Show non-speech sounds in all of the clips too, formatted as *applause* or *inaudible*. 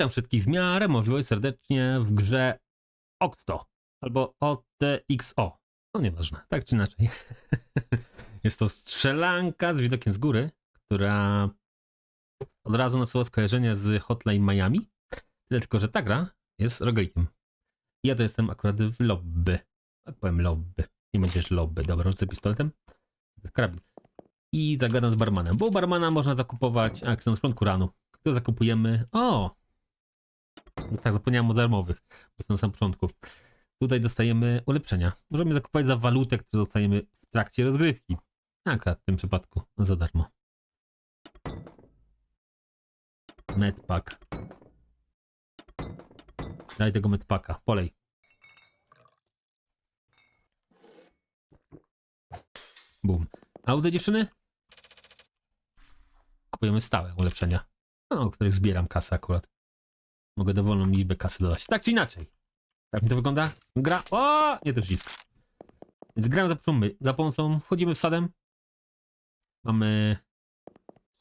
Witam wszystkich w miarę możliwość serdecznie w grze Oxto albo OTXO. No nieważne, tak czy inaczej. *laughs* Jest to strzelanka z widokiem z góry, która od razu nasuwa skojarzenie z Hotline Miami. Tyle tylko, że ta gra jest rogalikiem. Ja to jestem akurat w lobby. Tak powiem lobby. Nie będziesz lobby. Dobra, rzucę pistoletem. Karabin. I zagadam z barmanem, bo barmana można zakupować akcję na początku rano. To zakupujemy. O! Tak, zapomniałem o darmowych, bo na samym początku. Tutaj dostajemy ulepszenia. Możemy zakupować za walutę, którą dostajemy w trakcie rozgrywki. Akurat w tym przypadku za darmo. Medpack. Daj tego medpacka, polej. Bum. A u tej dziewczyny? Kupujemy stałe ulepszenia, no, o których zbieram kasę akurat. Mogę dowolną liczbę kasy dodać. Tak czy inaczej. Tak mi to wygląda? Gra. O! Nie ten przycisk. Więc gramy za pomocą, za pomocą. Wchodzimy wsadem. Mamy.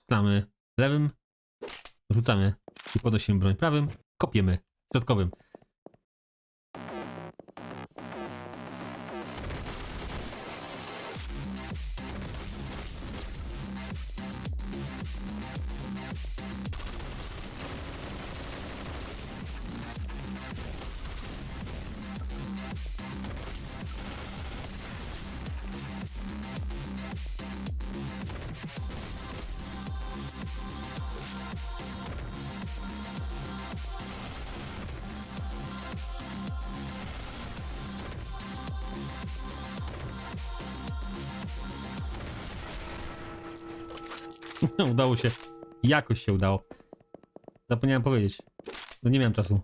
Strzelamy lewym. Rzucamy i podnosimy broń prawym. Kopiemy środkowym. *laughs* Udało się. Jakoś się udało. Zapomniałem powiedzieć. No nie miałem czasu.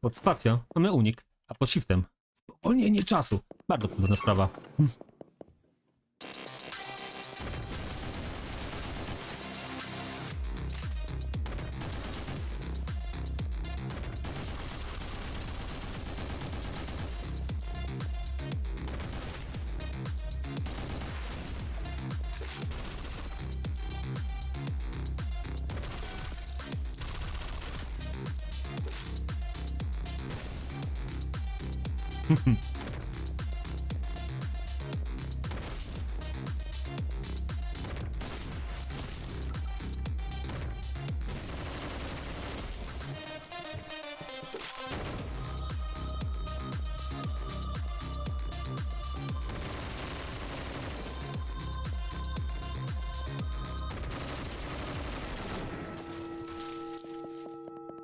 Pod spacją mamy unik, a pod shiftem spowolnienie czasu. Bardzo trudna sprawa.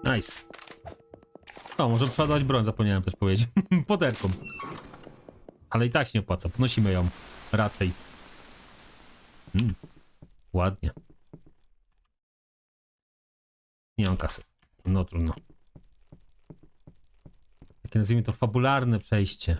ナイス。O, może przeładować broń, zapomniałem też powiedzieć. *laughs* Poderką. Ale i tak się nie opłaca, podnosimy ją. Raczej. Mm. Ładnie. Nie mam kasy. No trudno. Takie nazwijmy to fabularne przejście.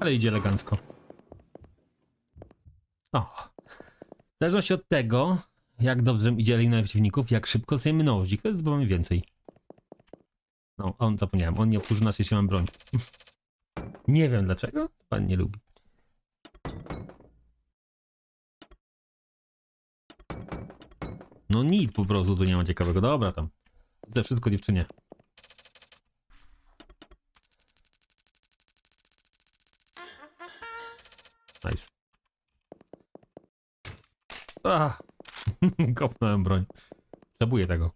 Ale idzie elegancko. O. W zależności od tego, jak dobrze idzie eliminuje przeciwników, jak szybko zdejmiemy nożdzik, to jest zdecydowanie więcej. No, on zapomniałem, on nie oprócz nas, jeśli mam broń. *laughs* nie wiem dlaczego, pan nie lubi. No nic po prostu tu nie ma ciekawego. Dobra tam. Ze wszystko dziewczynie. Ah. *laughs* Kopnąłem broń. Potrzebuję tego.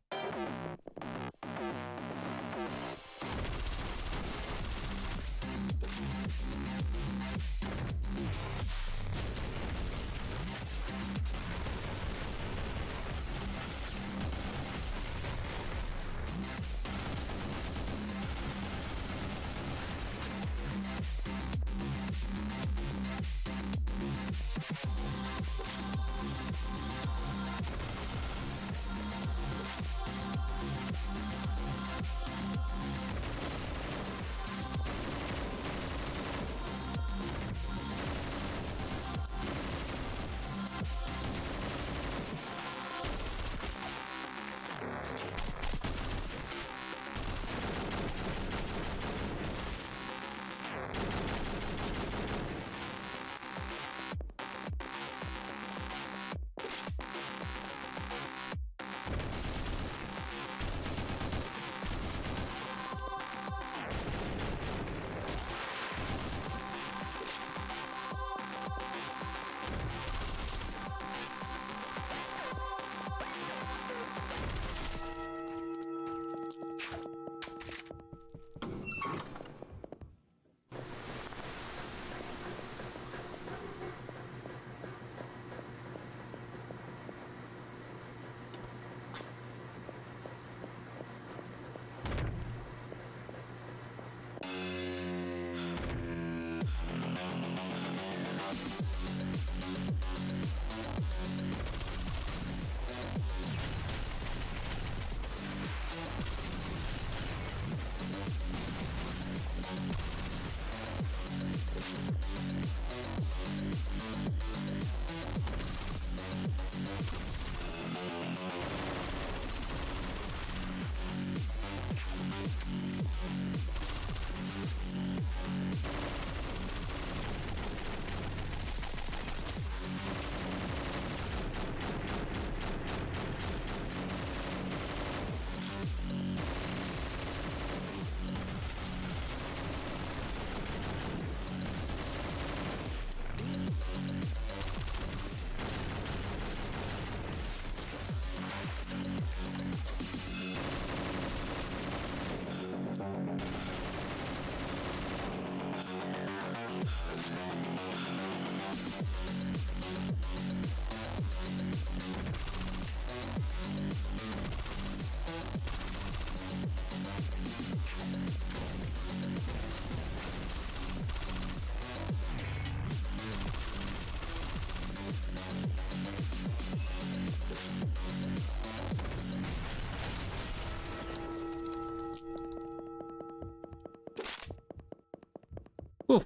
Uf.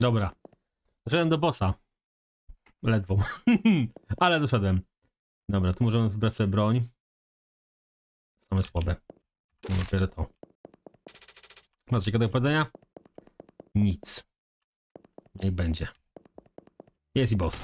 Dobra. Doszedłem do bossa. Ledwo. *laughs* Ale doszedłem. Dobra, tu możemy wybrać sobie broń. Same słabe. Bierze to. Masz ciekawe do powiedzenia? Nic. Niech będzie. Jest i boss.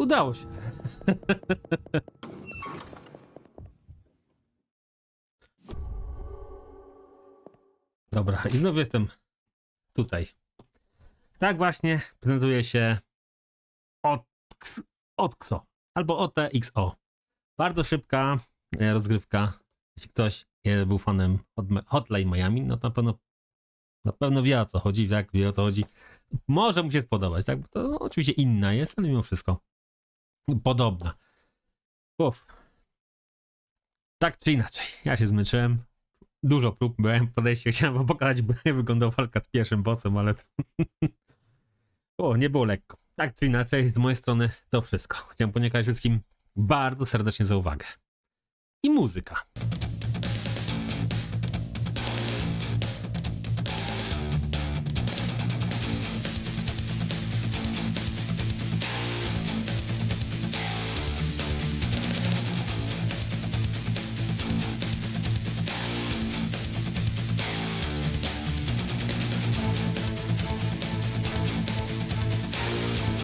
Udało się. Dobra, i znowu jestem tutaj. Tak właśnie prezentuje się OTX, OTXO albo OTXO. Bardzo szybka e, rozgrywka. Jeśli ktoś e, był fanem Hot- Hotline Miami, no to na pewno, na pewno wie o co chodzi, jak wie o co chodzi. Może mu się spodobać, tak? Bo To oczywiście inna jest, ale mimo wszystko podobna. Uff. Tak czy inaczej, ja się zmęczyłem. Dużo prób byłem, podejście chciałem wam pokazać, jak wyglądał walka z pierwszym bossem, ale *laughs* o, nie było lekko. Tak czy inaczej, z mojej strony to wszystko. Chciałem podziękować wszystkim bardzo serdecznie za uwagę. I muzyka.